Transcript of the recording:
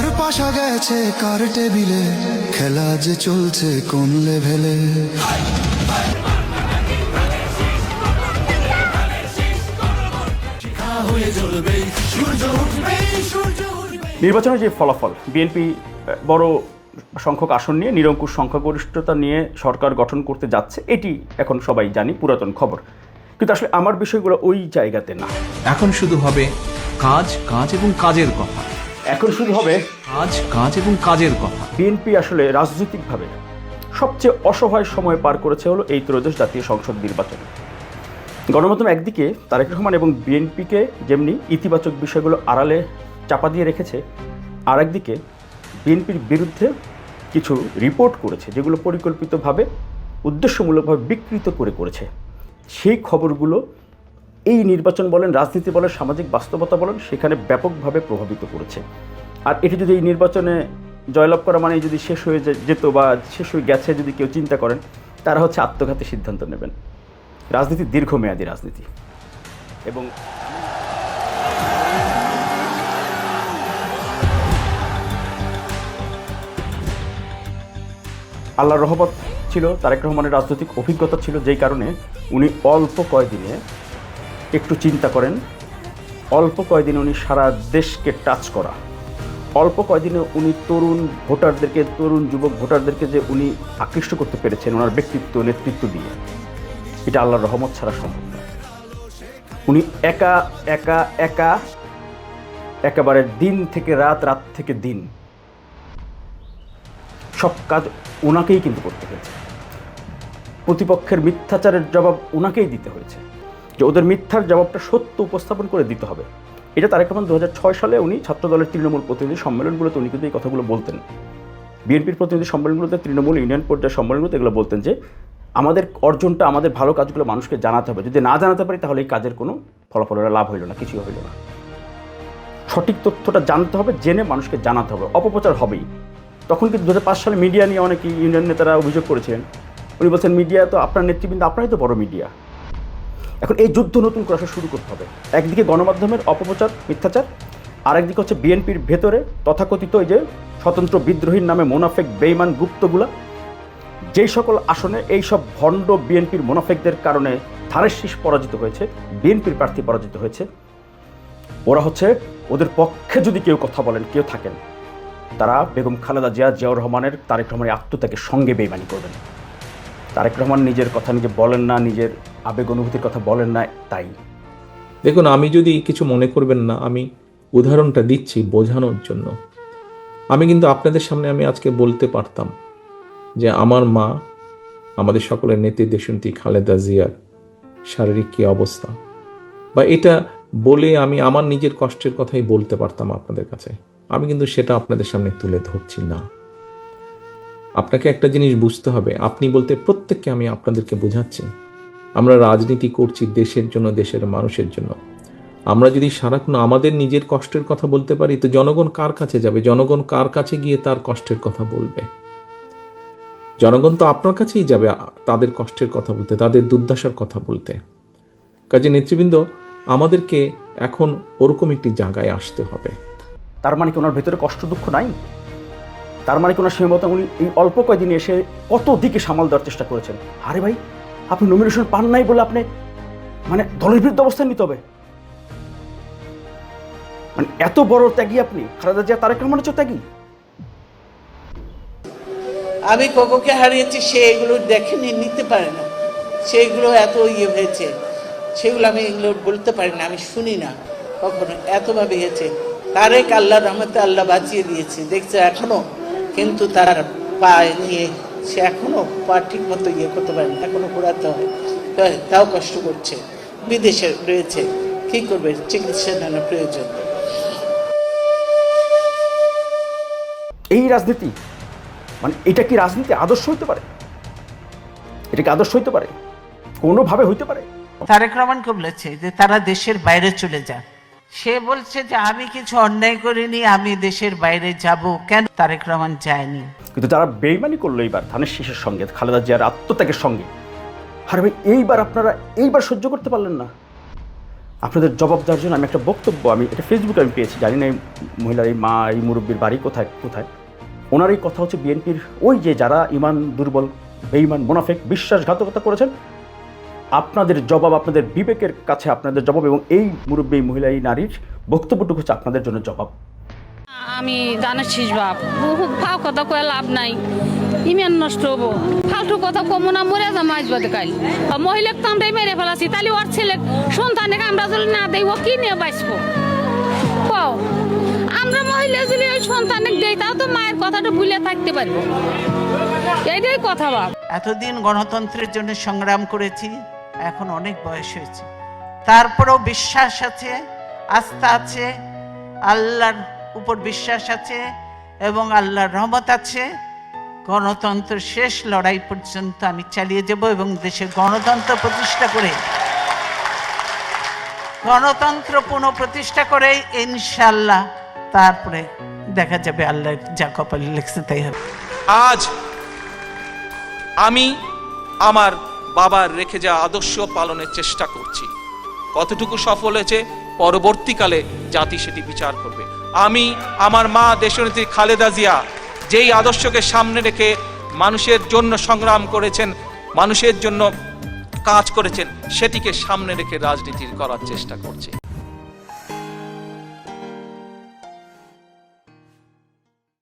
কার পাশা গেছে কার টেবিলে? খেলা যে চলছে কোন লেভেলে? নির্বাচনের যে ফলাফল বিএনপি বড় সংখ্যক আসন নিয়ে নিরঙ্কুশ সংখ্যাগরিষ্ঠতা নিয়ে সরকার গঠন করতে যাচ্ছে এটি এখন সবাই জানি পুরাতন খবর। কিন্তু আসলে আমার বিষয়গুলো ওই জায়গাতে না। এখন শুধু হবে কাজ কাজ এবং কাজের কথা। এখন শুরু হবে কাজ কাজ এবং কাজের কথা। বিএনপি আসলে রাজনৈতিকভাবে সবচেয়ে অসহায় সময় পার করেছে হলো এই ত্রয়োদশ জাতীয় সংসদ নির্বাচন। গণমাধ্যম একদিকে তারেক রহমান এবং বিএনপিকে যেমনি ইতিবাচক বিষয়গুলো আড়ালে চাপা দিয়ে রেখেছে আর একদিকে বিএনপির বিরুদ্ধে কিছু রিপোর্ট করেছে যেগুলো পরিকল্পিতভাবে উদ্দেশ্যমূলকভাবে বিকৃত করে করেছে। সেই খবরগুলো এই নির্বাচন বলেন, রাজনীতি বলেন, সামাজিক বাস্তবতা বলেন, সেখানে ব্যাপকভাবে প্রভাবিত করেছে। আর এটি যদি এই নির্বাচনে জয়লাভ করা মানে যদি শেষ হয়ে যেত বা শেষ হয়ে গেছে যদি কেউ চিন্তা করেন, তারা হচ্ছে আত্মঘাতী সিদ্ধান্ত নেবেন। রাজনীতি দীর্ঘমেয়াদী রাজনীতি। এবং আল্লাহর রহমত ছিল তারেক রহমানের রাজনৈতিক অভিজ্ঞতা ছিল যেই কারণে উনি অল্প কয়দিনে একটু চিন্তা করেন। অল্প কয়দিনে উনি সারা দেশকে টাচ করা। অল্প কয়দিনে উনি তরুণ ভোটারদেরকে, তরুণ যুবক ভোটারদেরকে যে উনি আকৃষ্ট করতে পেরেছেন, ওনার ব্যক্তিত্ব, নেতৃত্ব দিয়ে। এটা আল্লাহর রহমত ছাড়া সম্ভব না। উনি একা একা একা, একেবারে দিন থেকে রাত রাত থেকে দিন সব কাজ ওনাকেই কিন্তু করতে হয়েছে। প্রতিপক্ষের মিথ্যাচারের জবাব ওনাকেই দিতে হয়েছে। যে ওদের মিথ্যার জবাবটা সত্য উপস্থাপন করে দিতে হবে। এটা তারেক রহমান দু সালে উনি ছাত্রদলের তৃণমূল প্রতিনিধি সম্মেলনগুলোতে উনি কিন্তু এই কথাগুলো বলতেন। বিএনপির প্রতিনিধি সম্মেলনগুলোতে তৃণমূল, ইউনিয়ন পর্যায়ে সম্মেলনগুলোতে এগুলো বলতেন যে, আমাদের অর্জনটা, আমাদের ভালো কাজগুলো মানুষকে জানাতে হবে। যদি না জানাতে পারি তাহলে এই কাজের কোনো ফলাফলের লাভ হইল না, কিছুই হইল না। সঠিক তথ্যটা জানতে হবে, জেনে মানুষকে জানাতে হবে। অপপ্রচার হবেই। তখন কিন্তু দু হাজার পাঁচ সালে মিডিয়া নিয়ে অনেক ইউনিয়ন নেতারা অভিযোগ করেছিলেন। উনি বলছেন, মিডিয়া তো আপনার নেতৃবৃন্দ, আপনারাই তো বড় মিডিয়া। এখন এই যুদ্ধ নতুন করে শুরু করতে হবে। একদিকে গণমাধ্যমের অপপ্রচার, মিথ্যাচার, আরেকদিকে হচ্ছে বিএনপির ভেতরে তথাকথিত এই যে স্বতন্ত্র বিদ্রোহীর নামে মোনাফেক বেইমান গুপ্তগুলা। যেই সকল আসনে এই সব ভণ্ড বিএনপির মোনাফেকদের কারণে ধানের শীষ পরাজিত হয়েছে, বিএনপির প্রার্থী পরাজিত হয়েছে। ওরা হচ্ছে ওদের পক্ষে যদি কেউ কথা বলেন, কেউ থাকেন, তারা বেগম খালেদা জিয়া, জিয়াউর রহমানের, তারেক রহমানের আত্মত্যাগের সঙ্গে বেইমানি করবেন। তারেক রহমান নিজের কথা নিজে বলেন না, নিজের আবেগ অনুভূতির কথা বলেন না, তাই। দেখুন, আমি যদি কিছু মনে করবেন না, আমি উদাহরণটা দিচ্ছি বোঝানোর জন্য। আমি কিন্তু আপনাদের সামনে আমি আজকে বলতে পারতাম যে আমার মা, আমাদের সকলের নেত্রী দেশন্তী খালেদা জিয়ার শারীরিক কী অবস্থা? বা এটা বলে আমি আমার নিজের কষ্টের কথাই বলতে পারতাম আপনাদের কাছে। আমি কিন্তু সেটা আপনাদের সামনে তুলে ধরছি না। আপনাকে একটা জিনিস বুঝতে হবে। আপনি বলতে প্রত্যেককে আমি আপনাদেরকে বোঝাচ্ছি। আমরা রাজনীতি করছি দেশের জন্য, দেশের মানুষের জন্য। আমরা যদি সারাক্ষণ আমাদের নিজের কষ্টের কথা বলতে পারি, তো জনগণ কার কাছে যাবে? জনগণ কার কাছে গিয়ে তার কষ্টের কথা বলবে? জনগণ তো আপনার কাছেই যাবে তাদের কষ্টের কথা বলতে, তাদের দুর্দশার কথা বলতে। কাজে নেতৃবৃন্দ, আমাদেরকে এখন ওরকম একটি জায়গায় আসতে হবে। তার মানে কি ওনার ভেতরে কষ্ট দুঃখ নাই? তার মানে কি ওনার সীমাবদ্ধ উনি এই অল্প কয়দিনে এসে কত দিকে সামাল দেওয়ার চেষ্টা করেছেন? আরে ভাই আপনি নমিনেশন পান নাই বলে আপনি মানে দলের বিরুদ্ধে অবস্থান নিতে হবে। মানে এত বড় ত্যাগী আপনি, খালেদা জিয়া, তারেক রহমানের চেয়ে ত্যাগী? আমি কোকোকে হারিয়েছি, সে এগুলো দেখেনি, নিতে পারে না। সেগুলো এত ইয়ে হয়েছে, সেগুলো আমি এগুলো বলতে পারি না, আমি শুনি না কখনো, এতভাবে হয়েছে। তারেক আল্লাহ রহমতে আল্লাহ বাঁচিয়ে দিয়েছে, দেখছে এখনও, কিন্তু তার পায়ে নিয়ে সে এখনও পা ঠিক মতো ইয়ে করতে পারে না এখনও ঘোরাতে হয় তাও কষ্ট করছে। বিদেশে রয়েছে কি করবে? চিকিৎসা নেওয়ার প্রয়োজন। এই রাজনীতি মানে এটা কি রাজনীতি আদর্শ হইতে পারে? এটা কি আদর্শ হইতে পারে? কোনোভাবে হইতে পারে? তারেক রহমানকে বলেছে যে তারা দেশের বাইরে চলে যান। সে বলছে যে, আমি কিছু অন্যায় করিনি, আমি দেশের বাইরে যাব। কেন তারেক রহমান যায়নি? কিন্তু যারা বেইমানি করল এইবার, ধানের শীষের সঙ্গে, খালেদা জিয়ার আত্মত্যাগের সঙ্গে, আরে ভাই, এইবার আপনারা এইবার সহ্য করতে পারলেন না। আপনাদের জবাব দেওয়ার জন্য আমি একটা বক্তব্য, আমি এটা ফেসবুকে আমি পেয়েছি, জানি না এই মহিলার এই মা, এই মুরব্বীর বাড়ি কোথায় কোথায়। ওনার এই কথা হচ্ছে বিএনপির ওই যে যারা ইমান দুর্বল, বেইমান, মোনাফেক, বিশ্বাসঘাতকতা করেছেন আপনাদের জবাব আপনাদের বিবেকের কাছে আপনাদের জবাব এবং এই মুরব্বী মহিলা এই নারীর বক্তব্যটুকু হচ্ছে আপনাদের জন্য জবাব। আমি জানাচ্ছিস বাপ। বহু ফাও কথা কয়ে লাভ নাই। ইমেন নষ্ট হব। ফালতু কথা কমো না মরে যা মাছ বাদে কাল। মহিলাকে তো আমরাই মেরে ফেলাছি তাহলে ওর ছেলে সন্তানকে আমরা যদি না দেই ও কি নিয়ে বাঁচবো? কও আমরা মহিলা যদি ওই সন্তানকে দেই তাও তো মায়ের কথাটা ভুলে থাকতে পারব। এইটাই কথা বাপ। এতদিন গণতন্ত্রের জন্য সংগ্রাম করেছি এখন অনেক বয়স হয়েছে। তারপরেও বিশ্বাস আছে, আস্থা আছে, আল্লাহর উপর বিশ্বাস আছে এবং আল্লাহর রহমত আছে। গণতন্ত্র শেষ লড়াই পর্যন্ত আমি চালিয়ে যাব এবং দেশে গণতন্ত্র প্রতিষ্ঠা করে, গণতন্ত্র পুনঃপ্রতিষ্ঠা করে ইনশাল্লাহ তারপরে দেখা যাবে আল্লাহ যা কপালে লিখছে তাই হবে। আজ আমি আমার বাবার রেখে যাওয়া আদর্শ পালনের চেষ্টা করছি। কতটুকু সফল হয়েছে, পরবর্তীকালে জাতি সেটি বিচার করবে। আমি, আমার মা দেশনেত্রী খালেদা জিয়া, যেই আদর্শকে সামনে রেখে মানুষের জন্য সংগ্রাম করেছেন, মানুষের জন্য কাজ করেছেন, সেটিকে সামনে রেখে রাজনীতির করার চেষ্টা করছি।